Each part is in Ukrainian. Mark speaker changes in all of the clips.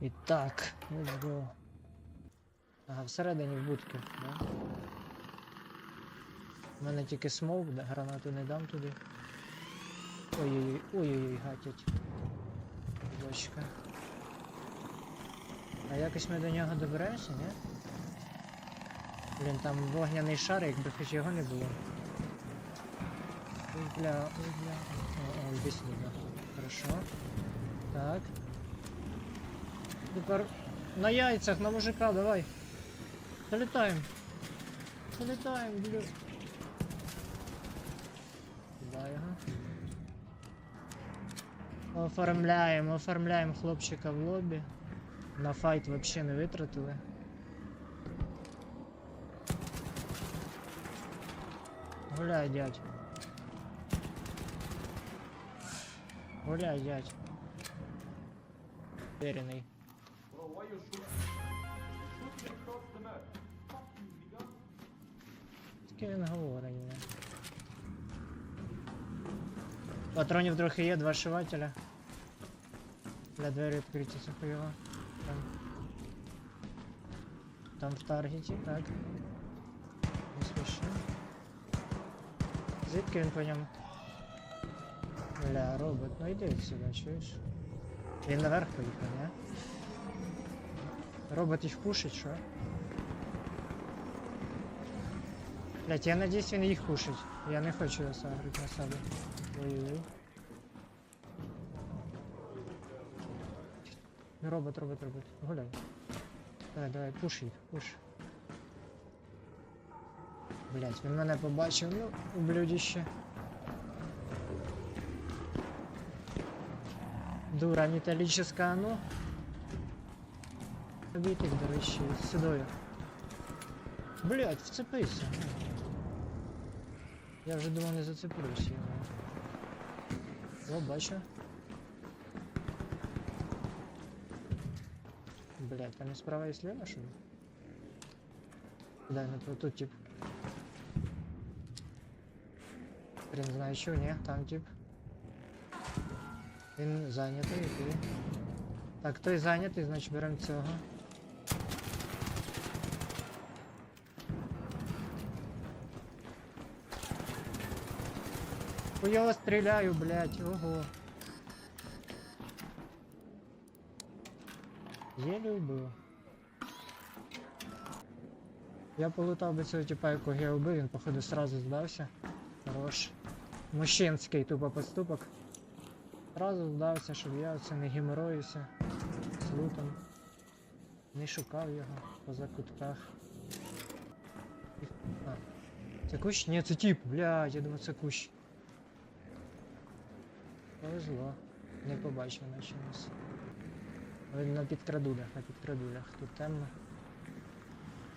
Speaker 1: І так, let's go. Ага, всередині в будки, да? У мене тільки смоук, да, гранату не дам туди. Ой-ой-ой, ой-ой-ой, гатять. Бочка. А якось ми до нього доберемося, ні? Блін, там вогняний шар, якби хоч його не було. Ой, бля, ой, бля. О, о, сюди, да. Хорошо. Так. Тепер на яйцях, на мужика, давай. Залетаем. Залетаем, бля. Куда його? Оформляємо, оформляємо хлопчика в лобі. На файт вообще не витратили. Гуляй, дядь. Гуляй, дядь. Уверенный.
Speaker 2: Why you shoot? Shoot across the map. Fuck you, nigga.
Speaker 1: Таке він говорить. не? Патронів трохи є, два шивателя. Для двері відкриті хуйово. Там. Там в таргеті, так. Не спіши. Звідки він по ньому? Бля, робот, ну йди сюди, чуєш? Він наверх поїхав, не? Робот їх пушить, що? Блять, я надіюсь він їх пушить. Я не хочу його сагрити на себе. Ой-ой-ой. Робот, робот, робот. Гуляй. Давай, давай, пуш їх, пуш. Блять, він мене побачив, ну, ублюдище. Дура металлическая, а ну. Обійти, до речі, сюди. Блять, вцепися. Я вже думав не зацеплюсь його. О, бачу. Блять, там і справа і слева, що ли? Да, ну тут, тут тип. Хрен знає що, ні, там тип. Він зайнятий, окей. Так, той зайнятий, значить беремо цього. Хуёво стреляю, блядь, ого. Еле убив. Я полутав би цього типа, якого я убив, він походу сразу здався. Хорош. Мужчинський тупо поступок. Сразу здався, щоб я це не геморроївся з лутом. Не шукав його по закутках. А. Це кущ? Ні, це тип, блядь, я думаю, це кущ. Повезло. Не побачив на чомусь. На підкрадулях, на підкрадулях. Тут темно.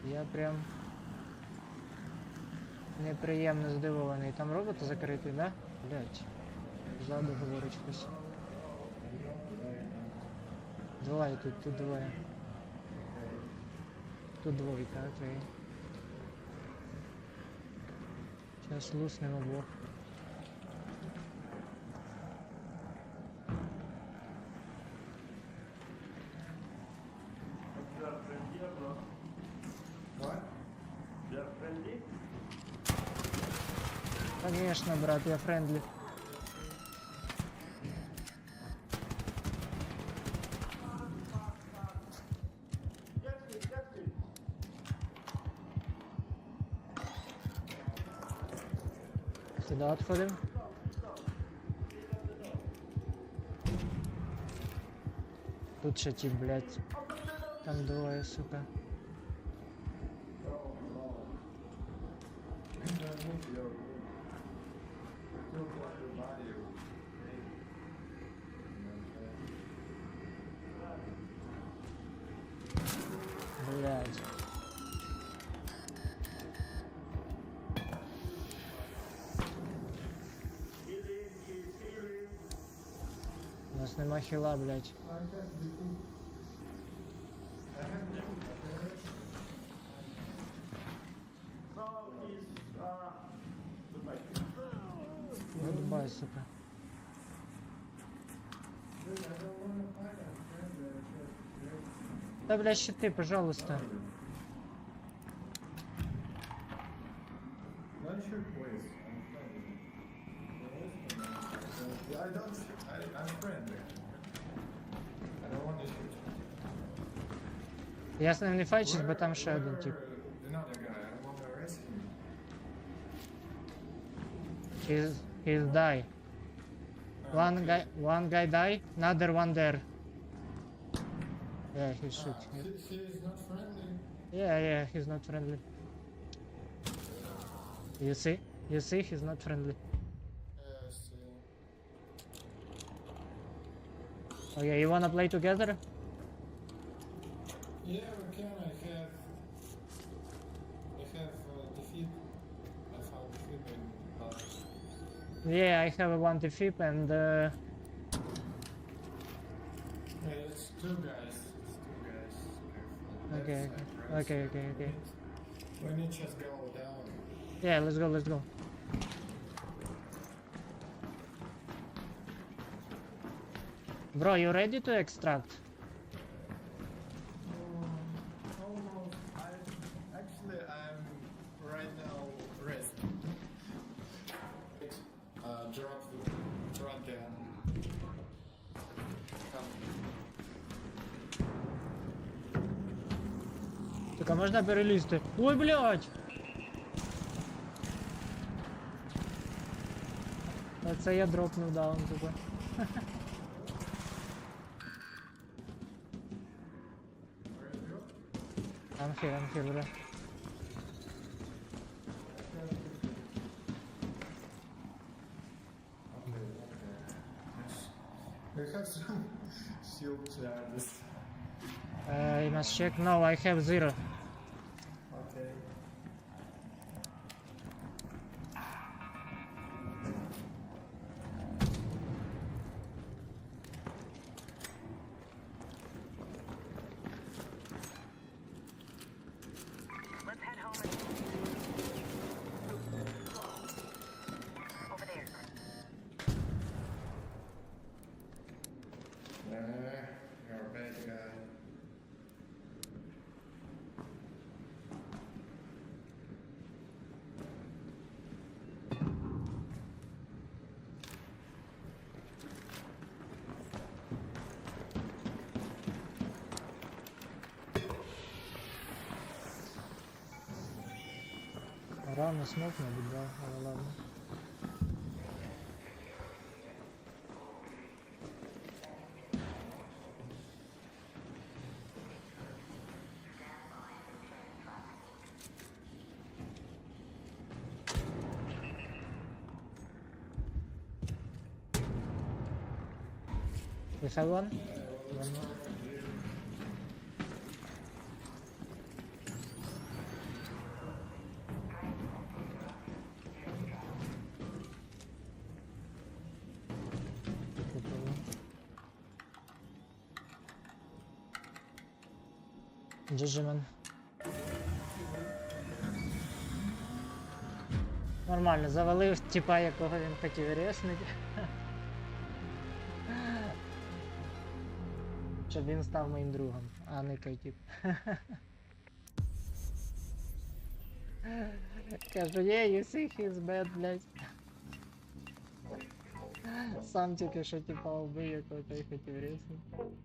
Speaker 1: Я прям неприємно здивований. Там робот закритий, да? Блять. Ззаду говорить хтось. Двоє тут, тут двоє. Тут двойка, окей. Зараз луснемо обох. Конечно, брат, я френдлі.
Speaker 2: Get me, get me.
Speaker 1: Сюди відходимо. Тут ще ті, блядь. Там двоє, сука. Ужас, нема хіла, блядь.
Speaker 2: Goodbye,
Speaker 1: сука. Да, блядь, щиты, пожалуйста.
Speaker 3: I don't. I, I'm friendly. I don't want to shoot.
Speaker 1: Я з ним не файчусь, бо
Speaker 3: Where-
Speaker 1: там ще один
Speaker 3: where
Speaker 1: тип.
Speaker 3: Another guy. I want to arrest him.
Speaker 1: He's, he's die.
Speaker 3: Ah,
Speaker 1: One
Speaker 3: okay.
Speaker 1: guy, one guy die, another one there. Yeah, he shoot.
Speaker 3: Ah, he, he is not friendly.
Speaker 1: Yeah, yeah, he's not friendly. You see? You see, he's not friendly. Okay, you wanna play together?
Speaker 3: Yeah, we can. I have. I have uh, defeat. I defeat in past.
Speaker 1: Yeah, I have a one defib and uh,
Speaker 3: Yeah, it's two guys. It's two guys. Careful.
Speaker 1: Okay, okay, okay, okay.
Speaker 3: We need just go down.
Speaker 1: yeah, let's go, let's go. Bro, you ready to extract? Так, а можно перелізти? Ой, блядь! это я дропнул,
Speaker 3: да, он такой.
Speaker 1: I'm here, I'm here, bro.
Speaker 3: Okay, okay. Yes. We have some.
Speaker 1: Uh, you must check. No, I have zero.
Speaker 3: Nah, you're a bad guy.
Speaker 1: Рано смог, мабуть, да, ладно. You have one? One. GG. Нормально, завалив типа, якого він хотів реснути. Щоб він став моїм другом, а не той тип. Кажу, є, you see he's bad, блядь. Сам тільки що типа убив, якого той хотів реснути.